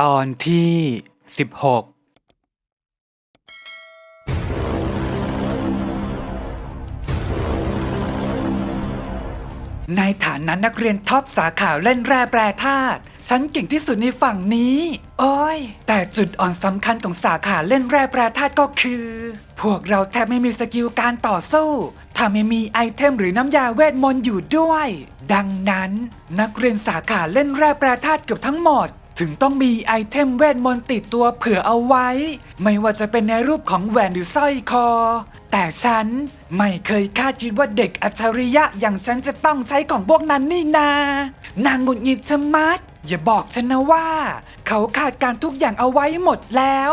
ตอนที่16ในฐานะนักเรียนท็อปสาขาเล่นแร่แปรธาตุฉันเก่งที่สุดในฝั่งนี้ โอ้ย แต่จุดอ่อนสำคัญของสาขาเล่นแร่แปรธาตุก็คือ พวกเราแทบไม่มีสกิลการต่อสู้ ถ้าไม่มีไอเทมหรือน้ำยาเวทมนต์อยู่ด้วย ดังนั้น นักเรียนสาขาเล่นแร่แปรธาตุเกือบทั้งหมด ถึงต้องมีไอเทมเวทมนต์ติดตัวเผื่อเอาไว้ ไม่ว่าจะเป็นในรูปของแหวนหรือสร้อยคอ แต่ฉันไม่เคยคาดคิดว่าเด็กอัจฉริยะอย่างฉันจะต้องใช้ของพวกนั้นนี่นา นางหงุดหงิดชะมัด อย่าบอกฉันนะว่า เขาขาดการทุกอย่างเอาไว้หมดแล้ว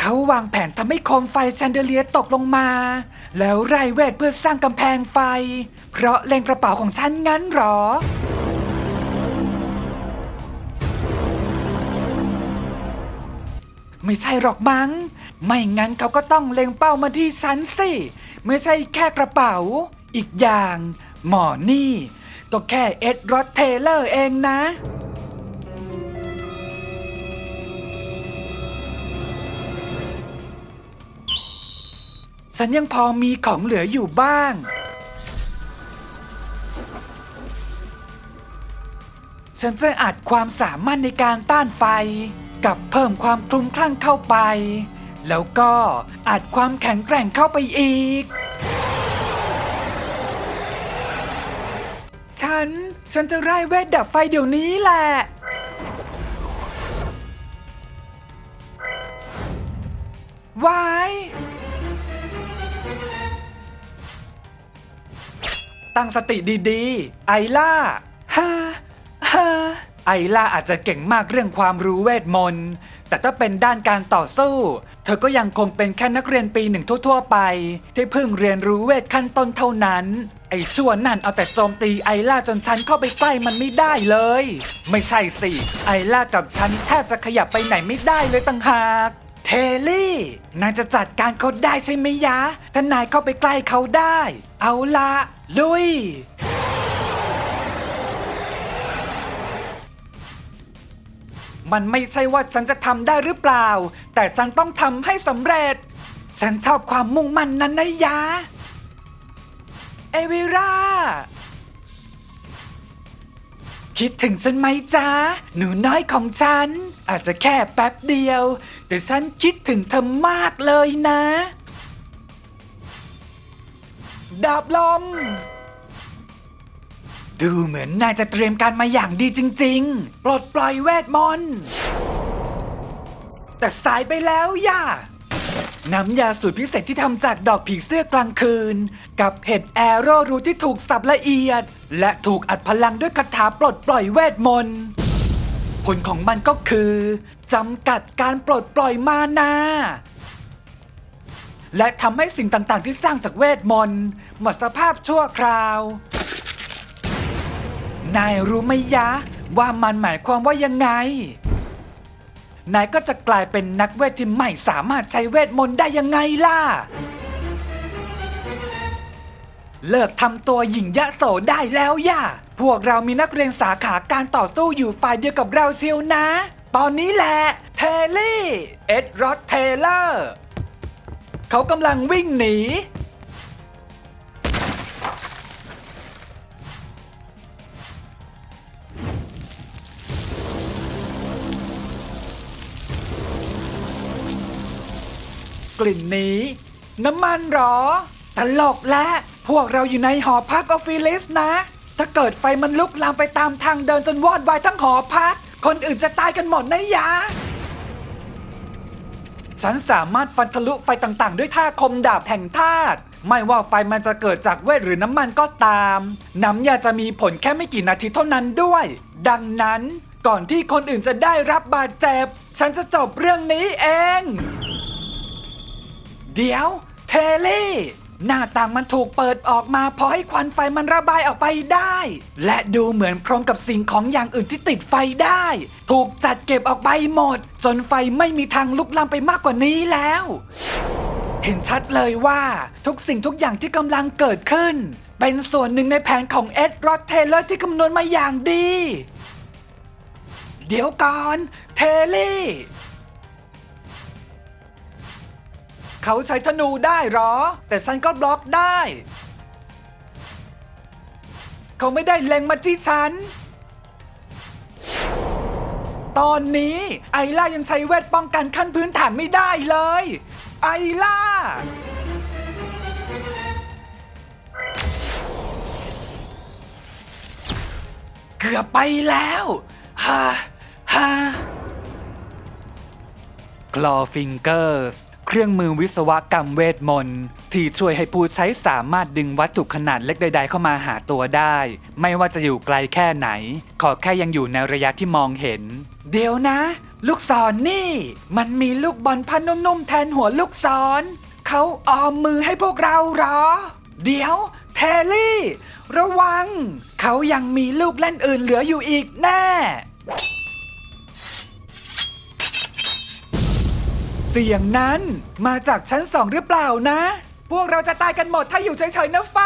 เขาวางแผนทำให้โคมไฟแชนเดเลียตกลงมา แล้วไรเวทเพื่อสร้างกำแพงไฟ เพราะเล็งกระเป๋าของฉันงั้นหรอ ไม่ใช่หรอกมั้ง ไม่งั้นเขาก็ต้องเล็งเป้ามาที่ฉันสิ ไม่ใช่แค่กระเป๋า อีกอย่างหมอนี่ ก็แค่เอ็ดรอดเทเลอร์เองนะ ฉันยังพอมีของเหลืออยู่บ้าง ฉันจะอัดความสามารถในการต้านไฟ กับเพิ่มความคลุ้มคลั่งเข้าไป แล้วก็อัดความแข็งแกร่งเข้าไปอีก ฉัน ฉันจะไล่เวทดับไฟเดี๋ยวนี้แหละวายตั้งสติดีๆ ไอล่าฮ่าฮ่า ไอล่าอาจจะเก่งมากเรื่องความรู้เวทมนต์ แต่ถ้าเป็นด้านการต่อสู้ เธอก็ยังคงเป็นแค่นักเรียนปีหนึ่งทั่ว ๆ ไป ที่เพิ่งเรียนรู้เวทขั้นต้นเท่านั้น ไอ้ชั่วนั่นเอาแต่โจมตีไอล่าจนฉันเข้าไปใกล้มันไม่ได้เลย ไม่ใช่สิ ไอล่ากับฉันแทบจะขยับไปไหนไม่ได้เลยต่างหากเทลี่ นายจะจัดการเขาได้ใช่ไหมยะ ถ้านายเข้าไปใกล้เขาได้ เอาละลุย มันไม่ใช่ว่าฉันจะทำได้หรือเปล่า แต่ฉันต้องทำให้สำเร็จ ฉันชอบความมุ่งมั่นนั้นนะยะ เอวิราคิดถึงฉันไหมจ๊ะ หนูน้อยของฉัน อาจจะแค่แป๊บเดียว แต่ฉันคิดถึงเธอมากเลยนะ ดาบลม ดูเหมือนนายจะเตรียมการมาอย่างดีจริง ๆ ปลดปล่อยเวทมนต์แต่สายไปแล้วย่า น้ำยาสูตรพิเศษที่ทำจากดอกผีเสื้อกลางคืน กับเห็ดแอโรรูทที่ถูกสับละเอียด และถูกอัดพลังด้วยคาถาปลดปล่อยเวทมนต์ผลของมันก็คือจำกัดการปลดปล่อยมานา และทำให้สิ่งต่างๆที่สร้างจากเวทมนต์หมดสภาพชั่วคราว นายรู้ไหมยะ ว่ามันหมายความว่ายังไง นายก็จะกลายเป็นนักเวทที่ไม่สามารถใช้เวทมนต์ได้ยังไงล่ะ เลิกทำตัวหยิ่งยะโสได้แล้วย่าพวกเรามีนักเรียนสาขาการต่อสู้อยู่ฝ่ายเดียวกับเราเชียวนะ ตอนนี้แหละเทลี่ เอ็ดรอดเทเลอร์เขากำลังวิ่งหนี กลิ่นนี้ น้ำมันหรอ ตลกและ พวกเราอยู่ในหอพักออฟฟิลิสนะ ถ้าเกิดไฟมันลุกลามไปตามทางเดินจนวอดวายทั้งหอพัก คนอื่นจะตายกันหมดนะยะ ฉันสามารถฟันทะลุไฟต่างๆ ด้วยท่าคมดาบแห่งธาตุไม่ว่าไฟมันจะเกิดจากเวทหรือน้ำมันก็ตาม น้ำยาจะมีผลแค่ไม่กี่นาทีเท่านั้นด้วย ดังนั้นก่อนที่คนอื่นจะได้รับบาดเจ็บ ฉันจะจบเรื่องนี้เอง เดี๋ยว เทลี่หน้าต่างมันถูกเปิดออกมาพอให้ควันไฟมันระบายออกไปได้ และดูเหมือนพร้อมกับสิ่งของอย่างอื่นที่ติดไฟได้ ถูกจัดเก็บออกไปหมด จนไฟไม่มีทางลุกลามไปมากกว่านี้แล้ว เห็นชัดเลยว่าทุกสิ่งทุกอย่างที่กำลังเกิดขึ้น เป็นส่วนหนึ่งในแผนของเอ็ดรอดเทเลอร์ที่คำนวณมาอย่างดี เดี๋ยวก่อน เทลี่ เขาใช้ธนูได้หรอ แต่ฉันก็บล็อกได้ เขาไม่ได้เล็งมาที่ฉัน ตอนนี้ไอล่ายังใช้เวทป้องกันขั้นพื้นฐานไม่ได้เลย ไอล่า เกือบไปแล้วฮ่าฮ่ากลอฟิงเกอร์ เครื่องมือวิศวกรรมเวทมนต์ที่ช่วยให้ผู้ใช้สามารถดึงวัตถุขนาดเล็กใด ๆ เข้ามาหาตัวได้ ไม่ว่าจะอยู่ไกลแค่ไหน ขอแค่ยังอยู่ในระยะที่มองเห็น เดี๋ยวนะ ลูกศรนนี่ มันมีลูกบอลพันนุ่มๆแทนหัวลูกศรเขาออมมือให้พวกเราเหรอ เดี๋ยวเทลี่ ระวัง เขายังมีลูกเล่นอื่นเหลืออยู่อีกแน่ เสียงนั้นมาจากชั้นสองหรือเปล่านะ พวกเราจะตายกันหมดถ้าอยู่เฉยๆนะไฟ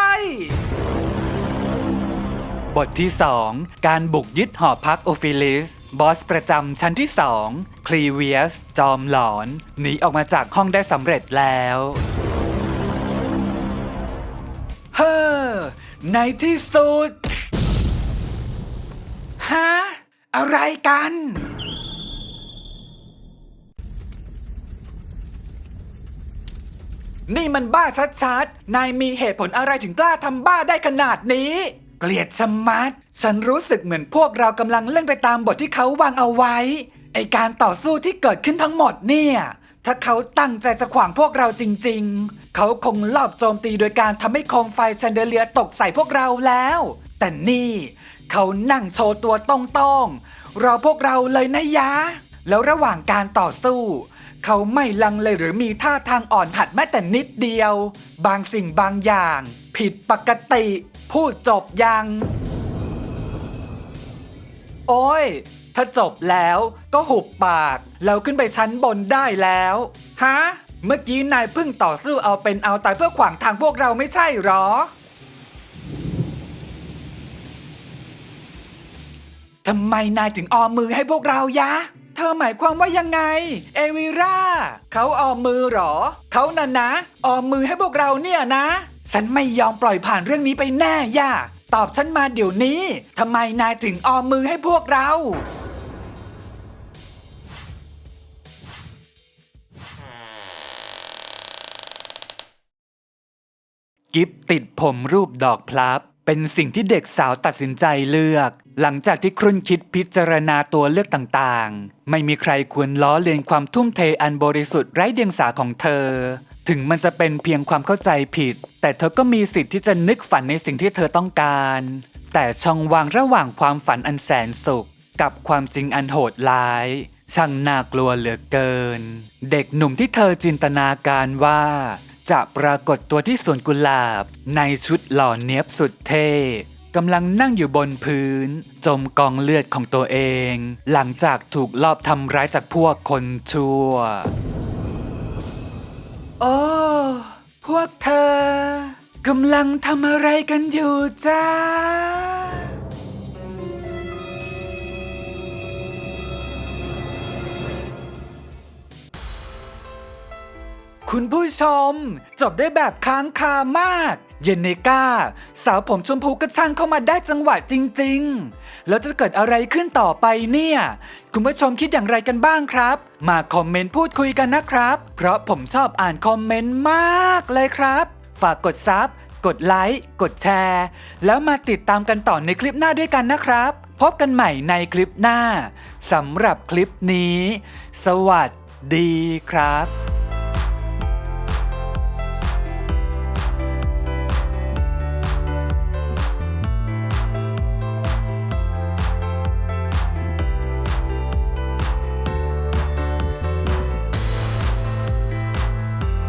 บทที่ 2 การบุกยึดหอพักโอฟิลิส บอสประจำชั้นที่ 2 คลีเวียส จอมหลอน หนีออกมาจากห้องได้สำเร็จแล้ว เฮ้อ ในที่สุด ฮะ อะไรกัน นี่มันบ้าชัดๆ นายมีเหตุผลอะไรถึงกล้าทำบ้าได้ขนาดนี้ เกลียดชะมัดฉันรู้สึกเหมือนพวกเรากำลังเล่นไปตามบทที่เขาวางเอาไว้ ไอการต่อสู้ที่เกิดขึ้นทั้งหมดเนี่ย ถ้าเขาตั้งใจจะขวางพวกเราจริง ๆ เขาคงลอบโจมตีโดยการทำให้โคมไฟแชนเดเลียตกใส่พวกเราแล้ว แต่นี่ เขานั่งโชว์ตัวตรงๆรอพวกเราเลยนะยะ แล้วระหว่างการต่อสู้ เขาไม่ลังเลหรือมีท่าทางอ่อนหัดแม้แต่นิดเดียว บางสิ่งบางอย่าง ผิดปกติ พูดจบยัง โอ้ย ถ้าจบแล้วก็หุบปากแล้วขึ้นไปชั้นบนได้แล้ว ฮะ เมื่อกี้นายเพิ่งต่อสู้เอาเป็นเอาตายเพื่อขวางทางพวกเราไม่ใช่หรอทำไมนายถึงออมมือให้พวกเรายะ เธอหมายความว่ายังไง เอวิราเขาออมมือหรอ เขาน่ะนะ ออมมือให้พวกเราเนี่ยนะ ฉันไม่ยอมปล่อยผ่านเรื่องนี้ไปแน่ย่าตอบฉันมาเดี๋ยวนี้ทำไมนายถึงออมมือให้พวกเรา กิฟติดผมรูปดอกพลับ เป็นสิ่งที่เด็กสาวตัดสินใจเลือก หลังจากที่ครุ่นคิดพิจารณาตัวเลือกต่างๆ ไม่มีใครควรล้อเลียนความทุ่มเทอันบริสุทธิ์ไร้เดียงสาของเธอ ถึงมันจะเป็นเพียงความเข้าใจผิด แต่เธอก็มีสิทธิ์ที่จะนึกฝันในสิ่งที่เธอต้องการ แต่ช่องว่างระหว่างความฝันอันแสนสุข กับความจริงอันโหดร้าย ช่างน่ากลัวเหลือเกิน เด็กหนุ่มที่เธอจินตนาการว่า จะปรากฏตัวที่สวนกุหลาบ ในชุดหล่อเนียบสุดเท่ กำลังนั่งอยู่บนพื้น จมกองเลือดของตัวเอง หลังจากถูกลอบทำร้ายจากพวกคนชั่ว โอ้พวกเธอกำลังทำอะไรกันอยู่จ้า คุณผู้ชม จบได้แบบค้างคามาก เยนเนกาสาวผมชมพูก็ช่างเข้ามาได้จังหวะจริง ๆ แล้วจะเกิดอะไรขึ้นต่อไปเนี่ย คุณผู้ชมคิดอย่างไรกันบ้างครับ มาคอมเมนต์พูดคุยกันนะครับ เพราะผมชอบอ่านคอมเมนต์มากเลยครับ ฝากกดซับกดไลค์ กดแชร์ แล้วมาติดตามกันต่อในคลิปหน้าด้วยกันนะครับ พบกันใหม่ในคลิปหน้าสำหรับคลิปนี้ สวัสดีครับ